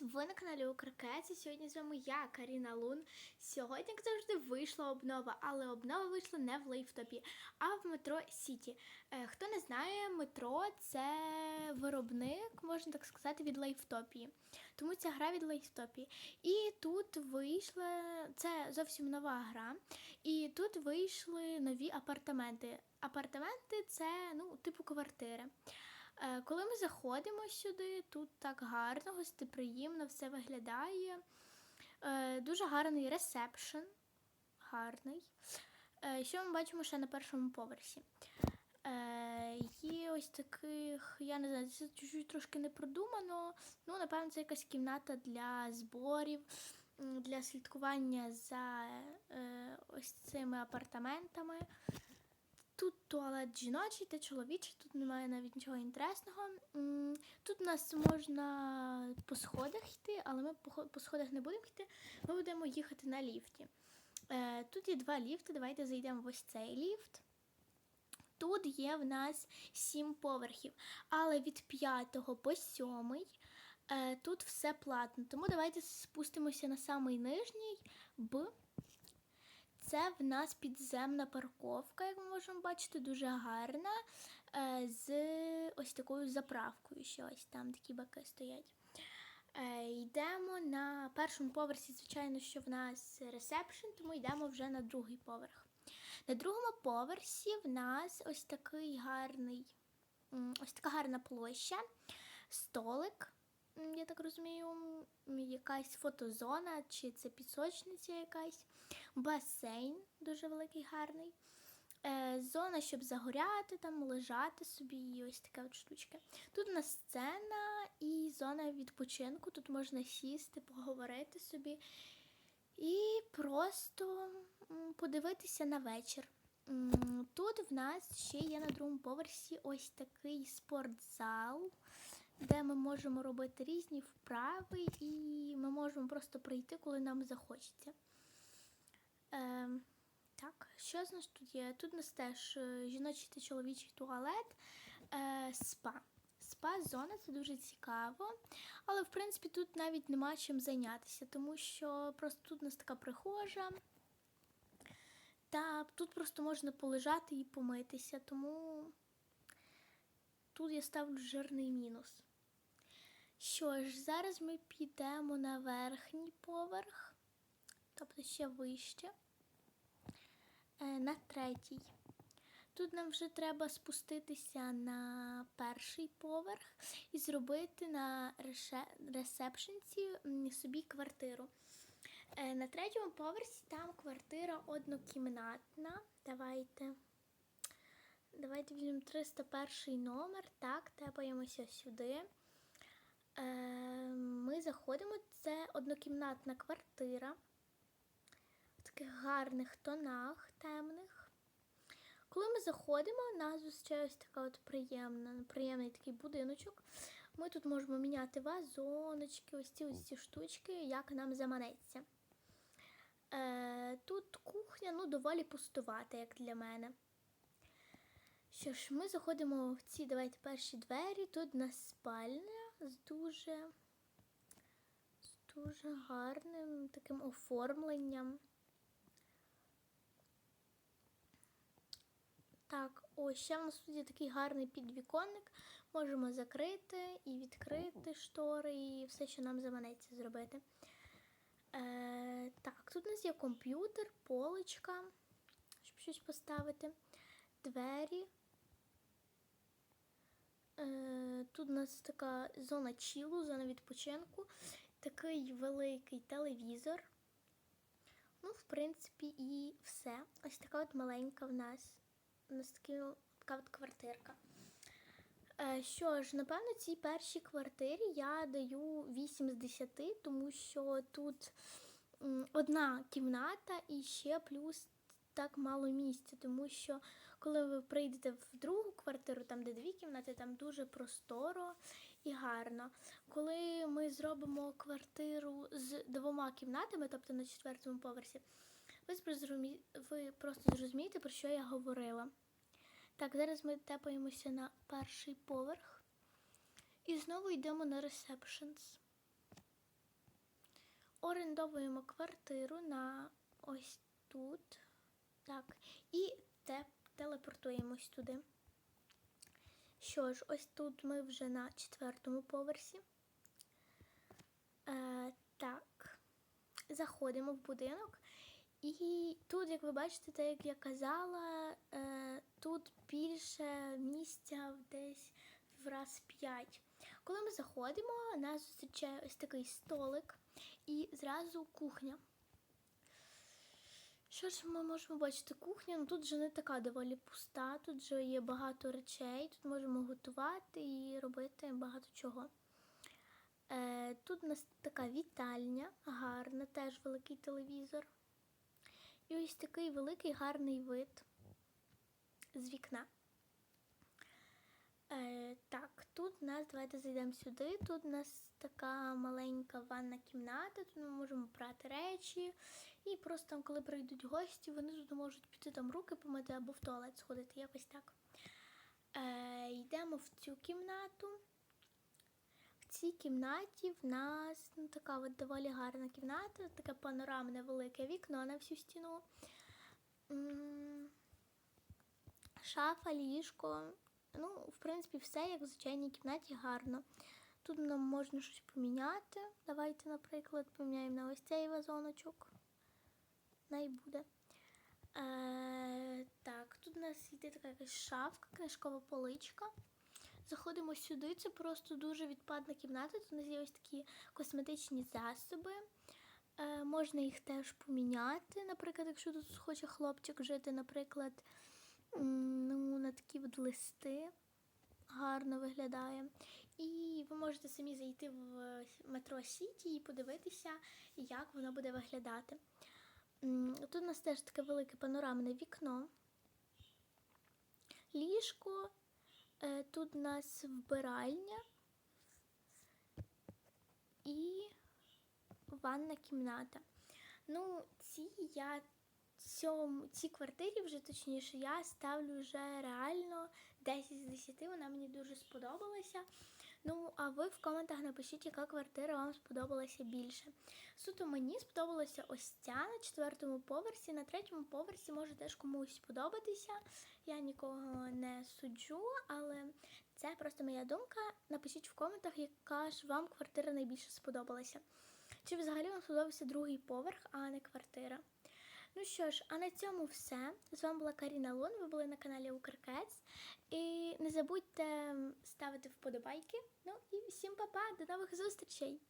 гайс! Ви на каналі Укркеці. Сьогодні з вами я, Каріна Лун. Сьогодні, як завжди, вийшла обнова, але обнова вийшла не в Лейфтопі, а в метро Сіті. Е, хто не знає, метро це виробник, можна так сказати, від Лейфтопії. Тому ця гра від Лейфтопії. І тут вийшла це зовсім нова гра. І тут вийшли нові апартаменти. Апартаменти це ну, типу квартири. Е, Коли ми заходимо сюди, тут так гарно, гостеприємно все виглядає. Е, Дуже гарний ресепшн. Гарний. Е, Що ми бачимо ще на першому поверсі? Є ось таких, я не знаю, це чуть-чуть трошки не продумано. Ну, напевно, це якась кімната для зборів, для слідкування за ось цими апартаментами. Тут туалет жіночий та чоловічий, тут немає навіть нічого інтересного. Тут у нас можна по сходах йти, але ми по сходах не будемо йти, ми будемо їхати на ліфті. Е, Тут є два ліфти, давайте зайдемо в ось цей ліфт. Тут є в нас сім поверхів, але від п'ятого по сьомий е, тут все платно. Тому давайте спустимося на самий нижній Б. Це в нас підземна парковка, як ми можемо бачити, дуже гарна. е, З ось такою заправкою. Ще ось там такі баки стоять. Е, Йдемо на першому поверсі, звичайно, що в нас ресепшн, тому йдемо вже на другий поверх. На другому поверсі в нас ось такий гарний, ось така гарна площа, столик, я так розумію, якась фотозона, чи це пісочниця якась, басейн дуже великий, гарний. Е, зона, щоб загоряти, там лежати собі, і ось така от штучка. Тут у нас сцена і зона відпочинку. Тут можна сісти, поговорити собі і просто подивитися на вечір. Тут в нас ще є на другому поверсі ось такий спортзал, де ми можемо робити різні вправи, і ми можемо просто прийти, коли нам захочеться. Ем, так, що з нас тут є? Тут у нас теж е, жіночий та чоловічий туалет, е, спа. Спа-зона це дуже цікаво, але в принципі тут навіть нема чим зайнятися, тому що просто тут у нас така прихожа. Та тут просто можна полежати і помитися, тому тут я ставлю жирний мінус. Що ж, зараз ми підемо на верхній поверх, тобто ще вище, е, на третій. Тут нам вже треба спуститися на перший поверх і зробити на ресепшенці собі квартиру. Е, На третьому поверсі там квартира однокімнатна. Давайте. Давайте візьмемо 301 номер. Так, тепаємося сюди. Е, Ми заходимо. Це однокімнатна квартира в таких гарних тонах темних. Коли ми заходимо, нас зустрічає ось така от приємна, приємний такий будиночок. Ми тут можемо міняти вазоночки, ось ці ось ці штучки, як нам заманеться. Е, тут кухня ну, доволі пустувата, як для мене. Що ж, ми заходимо в ці давайте перші двері. Тут у нас спальня з дуже, з дуже гарним таким оформленням. Так, ось ще в нас тут є такий гарний підвіконник. Можемо закрити і відкрити штори, і все, що нам заманеться зробити. Е, так, тут у нас є комп'ютер, поличка, щоб щось поставити, двері. Е, тут у нас така зона чілу, зона відпочинку, такий великий телевізор. Ну, в принципі, і все. Ось така от маленька в нас. У нас така от квартирка. Е, Що ж, напевно, цій першій квартирі я даю 8 з 10, тому що тут одна кімната і ще плюс так мало місця, тому що коли ви прийдете в другу квартиру, там де дві кімнати, там дуже просторо і гарно. Коли ми зробимо квартиру з двома кімнатами, тобто на четвертому поверсі, ви, зрозумі... ви просто зрозумієте, про що я говорила. Так, зараз ми тепаємося на перший поверх і знову йдемо на ресепшнс. орендовуємо квартиру на ось тут. Так, і те, телепортуємось туди. Що ж, ось тут ми вже на четвертому поверсі. Е, так, заходимо в будинок. І тут, як ви бачите, так як я казала, е, тут більше місця десь в раз п'ять. Коли ми заходимо, нас зустрічає ось такий столик і зразу кухня. Що ж ми можемо бачити? Кухня, ну тут вже не така доволі пуста, тут вже є багато речей, тут можемо готувати і робити багато чого. Е, тут у нас така вітальня, гарна, теж великий телевізор. І ось такий великий гарний вид з вікна. Е, так, тут у нас, давайте зайдемо сюди. Тут у нас така маленька ванна кімната, тут ми можемо прати речі. І просто там, коли прийдуть гості, вони тут можуть піти там руки помити або в туалет сходити, якось так. Е, йдемо в цю кімнату. В цій кімнаті в нас ну, така от доволі гарна кімната, таке панорамне велике вікно на всю стіну. Шафа, ліжко. Ну, в принципі, все як в звичайній кімнаті гарно. Тут нам можна щось поміняти. Давайте, наприклад, поміняємо на ось цей вазоночок. Най буде. Е, так, тут у нас йде така якась шафка, книжкова поличка. Заходимо сюди, це просто дуже відпадна кімната. Тут у нас є ось такі косметичні засоби. Е, можна їх теж поміняти. Наприклад, якщо тут хоче хлопчик жити, наприклад, ну, на такі от листи гарно виглядає. І ви можете самі зайти в метро Сіті і подивитися, як воно буде виглядати. Тут у нас теж таке велике панорамне вікно. Ліжко. Е, Тут у нас вбиральня і ванна кімната. Ну, ці я цьому, цій квартирі вже точніше я ставлю вже реально 10 з 10. Вона мені дуже сподобалася. Ну, а ви в коментах напишіть, яка квартира вам сподобалася більше. Суто мені сподобалася ось ця на четвертому поверсі. На третьому поверсі може теж комусь сподобатися. Я нікого не суджу, але це просто моя думка. Напишіть в коментах, яка ж вам квартира найбільше сподобалася. Чи взагалі вам сподобався другий поверх, а не квартира? Ну що ж, а на цьому все. З вами була Каріна Лун. Ви були на каналі Укркец. І не забудьте ставити вподобайки. Ну і всім па-па, до нових зустрічей!